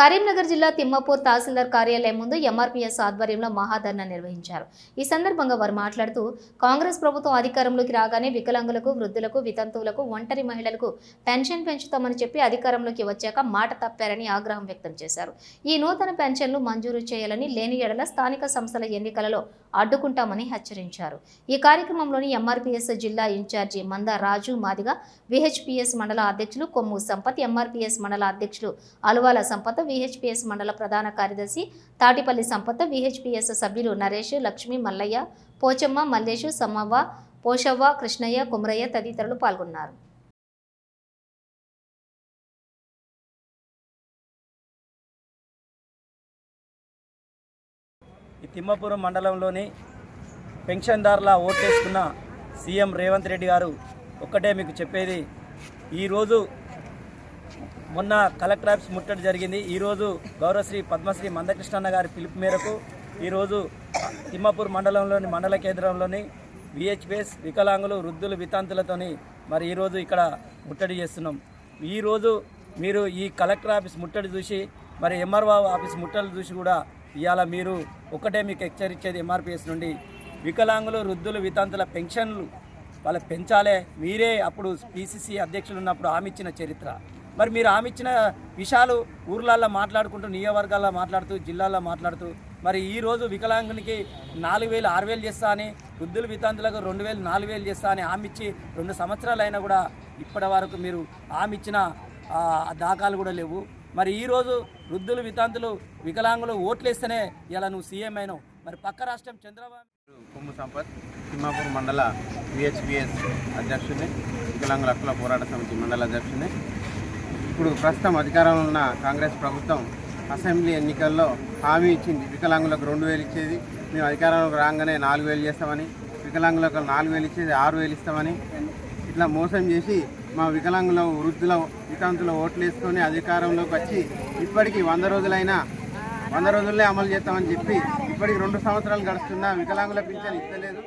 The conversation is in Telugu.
కరీంనగర్ జిల్లా తిమ్మపూర్ తహసీల్దార్ కార్యాలయం ముందు ఎంఆర్పీఎస్ ఆధ్వర్యంలో మహాధర్నా నిర్వహించారు. ఈ సందర్భంగా వారు మాట్లాడుతూ కాంగ్రెస్ ప్రభుత్వం అధికారంలోకి రాగానే వికలాంగులకు వృద్ధులకు వితంతువులకు ఒంటరి మహిళలకు పెన్షన్ పెంచుతామని చెప్పి అధికారంలోకి వచ్చాక మాట తప్పారని ఆగ్రహం వ్యక్తం చేశారు. ఈ నూతన పెన్షన్లు మంజూరు చేయాలని లేని ఎడల స్థానిక సంస్థల ఎన్నికలలో అడ్డుకుంటామని హెచ్చరించారు. ఈ కార్యక్రమంలోని ఎంఆర్పీఎస్ జిల్లా ఇన్ఛార్జి మంద రాజు మాదిగ విహెచ్పిఎస్ మండల అధ్యక్షులు కొమ్ము సంపత్ ఎంఆర్పీఎస్ మండల అధ్యక్షులు అలువాల సంపత్ విహెచ్పిఎస్ మండల ప్రధాన కార్యదర్శి తాటిపల్లి సంపత్ విహెచ్పిఎస్ సభ్యులు నరేష్ లక్ష్మి మల్లయ్య పోచమ్మ మల్లేషు సమ్మవ్వ పోషవ్వ కృష్ణయ్య కుమరయ్య తదితరులు పాల్గొన్నారు. ఈ తిమ్మపురం మండలంలోని పెన్షన్దారుల ఓట్లేసుకున్న సీఎం రేవంత్ రెడ్డి గారు ఒక్కటే మీకు చెప్పేది ఈరోజు మొన్న కలెక్టర్ ఆఫీస్ ముట్టడి జరిగింది. ఈరోజు గౌరవశ్రీ పద్మశ్రీ మందకృష్ణన్న గారి పిలుపు మేరకు ఈరోజు తిమ్మపూర్ మండలంలోని మండల కేంద్రంలోని విహెచ్పిఎస్ వికలాంగులు వృద్ధులు వితాంతులతోని మరి ఈరోజు ఇక్కడ ముట్టడి చేస్తున్నాం. ఈరోజు మీరు ఈ కలెక్టర్ ఆఫీస్ ముట్టడి చూసి మరి ఎంఆర్ఓ ఆఫీస్ ముట్టడి చూసి కూడా ఇవాళ మీరు ఒకటే మీకు హెచ్చరించేది ఎంఆర్పిఎస్ నుండి వికలాంగులు వృద్ధులు వితాంతుల పెన్షన్లు వాళ్ళు పెంచాలే. మీరే అప్పుడు పిసిసి అధ్యక్షులు ఉన్నప్పుడు హామీ ఇచ్చిన చరిత్ర. మరి మీరు ఆమె ఇచ్చిన విషయాలు ఊర్లల్లో మాట్లాడుకుంటూ నియోజకవర్గాల్లో మాట్లాడుతూ జిల్లాల్లో మాట్లాడుతూ మరి ఈరోజు వికలాంగునికి నాలుగు వేలు ఆరు వేలు చేస్తా అని వృద్ధులు వితాంతులకు రెండు వేలు నాలుగు వేలు చేస్తా అని హామీ ఇచ్చి రెండు సంవత్సరాలు అయినా కూడా ఇప్పటి వరకు మీరు హామీ ఇచ్చిన దాఖాలు కూడా లేవు. మరి ఈరోజు వృద్ధులు వితాంతులు వికలాంగులు ఓట్లేస్తేనే ఇలా నువ్వు సీఎం అయినావు. మరి పక్క రాష్ట్రం చంద్రబాబు కొమ్ము సంపత్ తిమ్మాపూర్ మండల విహెచ్పిఎస్ అధ్యక్షుడిని వికలాంగుల హక్కుల పోరాట సమితి మండల అధ్యక్షుడిని ఇప్పుడు ప్రస్తుతం అధికారంలో ఉన్న కాంగ్రెస్ ప్రభుత్వం అసెంబ్లీ ఎన్నికల్లో హామీ ఇచ్చింది. వికలాంగులకు రెండు వేలు ఇచ్చేది. మేము అధికారంలోకి రాగానే నాలుగు వేలు చేస్తామని వికలాంగులకు నాలుగు వేలు ఇచ్చేది ఆరు వేలు ఇస్తామని ఇట్లా మోసం చేసి మా వికలాంగుల వృద్ధుల వికాంతుల ఓట్లు వేసుకొని అధికారంలోకి వచ్చి ఇప్పటికీ వంద రోజులైనా వంద రోజుల్లో అమలు చేస్తామని చెప్పి ఇప్పటికి రెండు సంవత్సరాలు గడుస్తున్నా వికలాంగుల పింఛన్ ఇస్తలేదు.